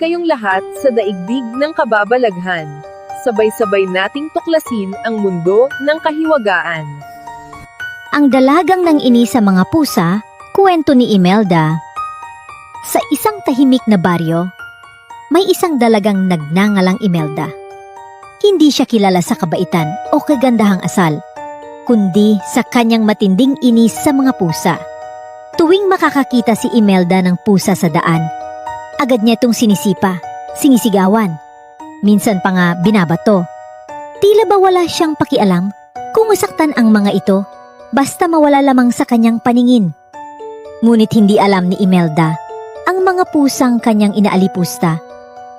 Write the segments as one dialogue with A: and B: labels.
A: kayong lahat sa daigdig ng kababalaghan. Sabay-sabay nating tuklasin ang mundo ng kahiwagaan.
B: Ang dalagang nang ini sa mga pusa, kwento ni Imelda. Sa isang tahimik na baryo, may isang dalagang nagnangalang Imelda. Hindi siya kilala sa kabaitan o kagandahang asal, kundi sa kanyang matinding inis sa mga pusa. Tuwing makakakita si Imelda ng pusa sa daan, agad niya itong sinisipa, sinisigawan. Minsan pa nga binabato. Tila ba wala siyang pakialam kung masaktan ang mga ito basta mawala lamang sa kanyang paningin. Ngunit hindi alam ni Imelda, ang mga pusang kanyang inaalipusta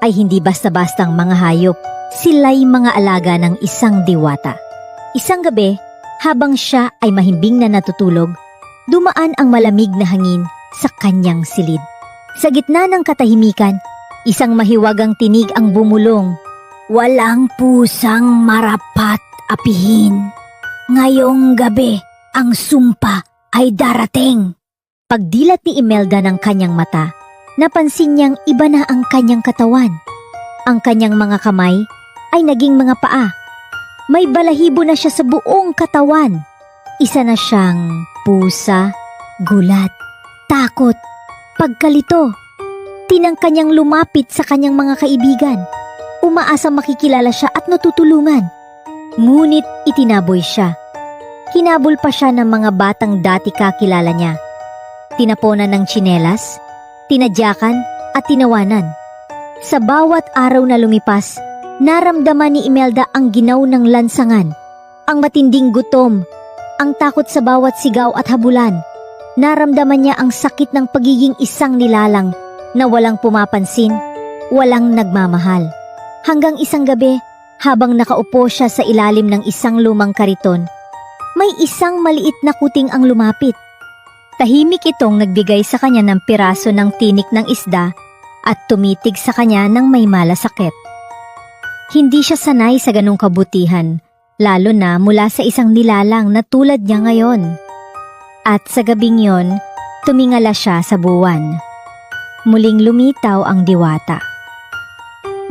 B: ay hindi basta-bastang mga hayop, sila'y mga alaga ng isang diwata. Isang gabi, habang siya ay mahimbing na natutulog, dumaan ang malamig na hangin sa kanyang silid. Sa gitna ng katahimikan, isang mahiwagang tinig ang bumulong. Walang pusang marapat apihin. Ngayong gabi, ang sumpa ay darating. Pagdilat ni Imelda ng kanyang mata, napansin niyang iba na ang kanyang katawan. Ang kanyang mga kamay ay naging mga paa. May balahibo na siya sa buong katawan. Isa na siyang pusa, gulat, takot, pagkalito. Tinang kanyang lumapit sa kanyang mga kaibigan. Umaasang makikilala siya at natutulungan. Ngunit itinaboy siya. Hinabol pa siya ng mga batang dati kakilala niya. Tinaponan ng tsinelas, tinadyakan at tinawanan. Sa bawat araw na lumipas, naramdaman ni Imelda ang ginaw ng lansangan, ang matinding gutom, ang takot sa bawat sigaw at habulan. Naramdaman niya ang sakit ng pagiging isang nilalang na walang pumapansin, walang nagmamahal. Hanggang isang gabi, habang nakaupo siya sa ilalim ng isang lumang kariton, may isang maliit na kuting ang lumapit. Tahimik itong nagbigay sa kanya ng piraso ng tinik ng isda at tumitig sa kanya ng may malasakit. Hindi siya sanay sa ganong kabutihan, lalo na mula sa isang nilalang na tulad niya ngayon. At sa gabing yon, tumingala siya sa buwan. Muling lumitaw ang diwata.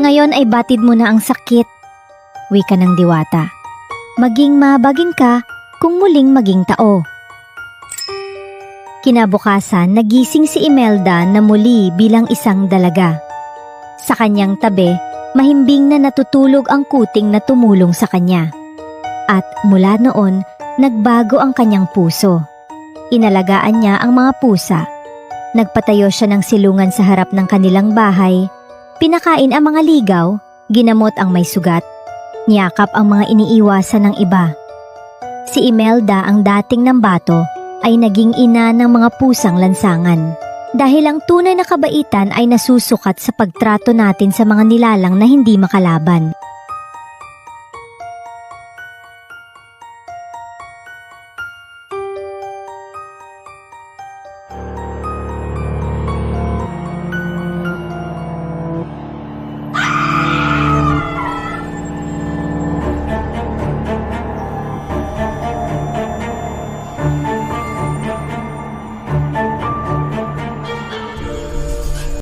B: Ngayon ay batid mo na ang sakit, wika ng diwata. Maging mabaging ka kung muling maging tao. Kinabukasan, nagising si Imelda na muli bilang isang dalaga. Sa kanyang tabi, mahimbing na natutulog ang kuting na tumulong sa kanya. At mula noon, nagbago ang kanyang puso. Inalagaan niya ang mga pusa. Nagpatayo siya ng silungan sa harap ng kanilang bahay. Pinakain ang mga ligaw, ginamot ang may sugat, niyakap ang mga iniiwasan ng iba. Si Imelda ang dating nambato ay naging ina ng mga pusang lansangan. Dahil ang tunay na kabaitan ay nasusukat sa pagtrato natin sa mga nilalang na hindi makalaban.